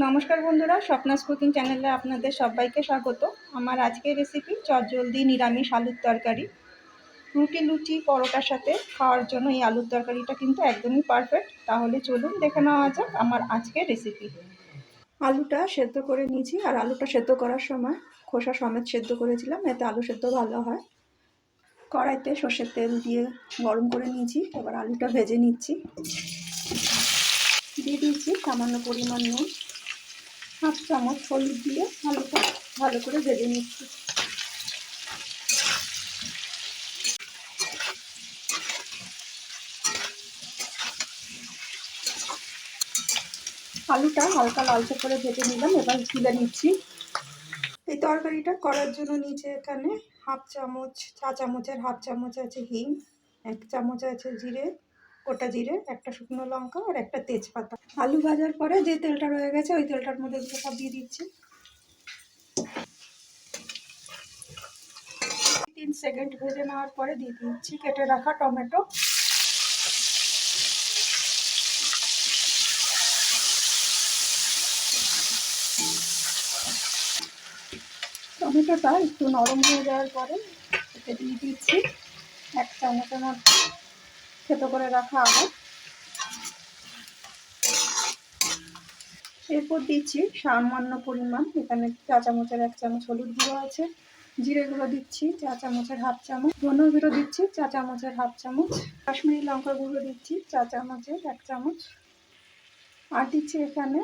নমস্কার বন্ধুরা, স্বপ্নাস কুকিং চ্যানেলে আপনাদের সবাইকে স্বাগত। আমার আজকের রেসিপি চটজলদি নিরামিষ আলুর তরকারি। রুটি, লুচি, পরোটার সাথে খাওয়ার জন্য এই আলুর তরকারিটা কিন্তু একদমই পারফেক্ট তাহলে চলুন দেখে নেওয়া যাক আমার আজকের রেসিপি আলুটা সেদ্ধ করে নিয়েছি, আর আলুটা সেদ্ধ করার সময় খোসা সমেত সেদ্ধ করেছিলাম, এতে আলু সেদ্ধ ভালো হয়। কড়াইতে সর্ষের তেল দিয়ে গরম করে নিয়েছি, এবার আলুটা ভেজে নিচ্ছি। দিয়ে দিয়েছি সামান্য পরিমাণ নুন। হাফ চামচ হলুদ দিয়ে আলুটা ভালো করে ভেজে নিচ্ছি। আলুটা হালকা লালচে করে ভেজে নিলাম, এবার তুলে নিচ্ছি। এই তরকারিটা করার জন্য নিচে এখানে হাফ চামচ, চা চামচের হাফ চামচ আছে হিং, এক চামচ আছে জিরে গোটা জিরে, একটা শুকনো লঙ্কা আর একটা তেজপাতা। আলু ভাজার পরে যে তেলটা রয়ে গেছে, ওই তেলটার মধ্যে এগুলো সব দিয়ে দিচ্ছি। তিন সেকেন্ড ভেজে নেওয়ার পরে দিয়ে দিচ্ছি, কেটে রাখা টমেটো। টমেটোটা একটু নরম হয়ে যাওয়ার পরে দিয়ে দিচ্ছি এক চামচের মধ্যে থেতো করে রাখা আদা এরপর দিচ্ছি সামান্য পরিমাণ, এখানে চা চামচের এক চামচ হলুদ গুঁড়ো আছে। জিরে গুঁড়ো দিচ্ছি চা চামচের হাফ চামচ। ধনে গুঁড়ো দিচ্ছি চা চামচের হাফ চামচ। কাশ্মীরি লঙ্কা গুঁড়ো দিচ্ছি চা চামচের এক চামচ। আর দিচ্ছি এখানে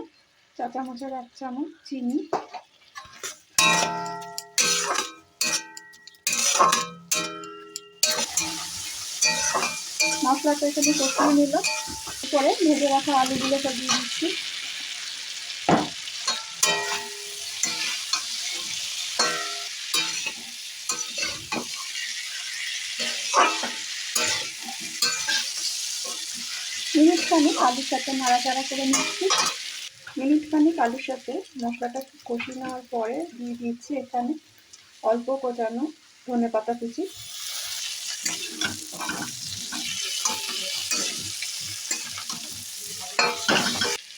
চা চামচের এক চামচ চিনি। মশলাটা এখানে কষিয়ে নিলাম পরে ভেজে রাখা আলুগুলো সব দিয়ে দিচ্ছি। মিনিট খানিক আলুর সাথে নাড়াচাড়া করে নিচ্ছি। মিনিট খানিক আলুর সাথে মশলাটা কষিয়ে নেওয়ার পরে দিয়ে দিচ্ছি এখানে অল্প কোচানো ধনে পাতা কুচি।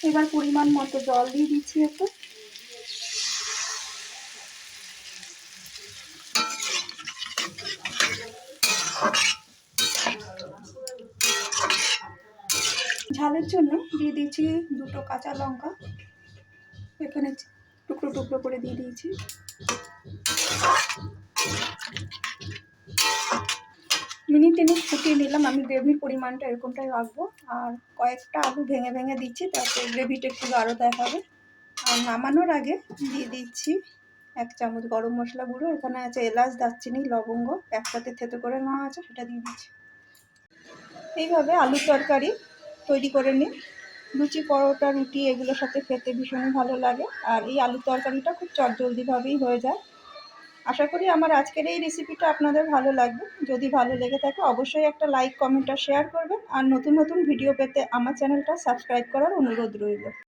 এবার পরিমাণ মতো জল দিয়ে দিচ্ছি একটু। ঝালের জন্য দিয়ে দিয়েছি দুটো কাঁচা লঙ্কা। এখানে টুকরো টুকরো করে দিয়ে দিয়েছি। ফুটিয়ে নিলাম। আমি গ্রেভির পরিমাণটা এরকমটাই রাখব। আর কয়েকটা আলু ভেঙে ভেঙে দিচ্ছি তাতে গ্রেভিটা একটু গাঢ় দেখাবে। আর নামানোর আগে দিয়ে দিচ্ছি এক চামচ গরম মশলা গুঁড়ো। এখানে আছে এলাচ, দারচিনি, লবঙ্গ, একসাথে থেতো করে নেওয়া আছে, সেটা দিয়ে দিচ্ছি। এইভাবে আলুর তরকারি তৈরি করে নিই লুচি, পরোটা, রুটি, এগুলোর সাথে খেতে ভীষণই ভালো লাগে। আর এই আলুর তরকারিটা খুব চটজলদিভাবেই হয়ে যায়। আশা করি আমার আজকের এই রেসিপিটা আপনাদের ভালো লাগবে। যদি ভালো লেগে থাকে, অবশ্যই একটা লাইক কমেন্ট আর শেয়ার করবেন। আর নতুন নতুন ভিডিও পেতে আমার চ্যানেলটা সাবস্ক্রাইব করার অনুরোধ রইল।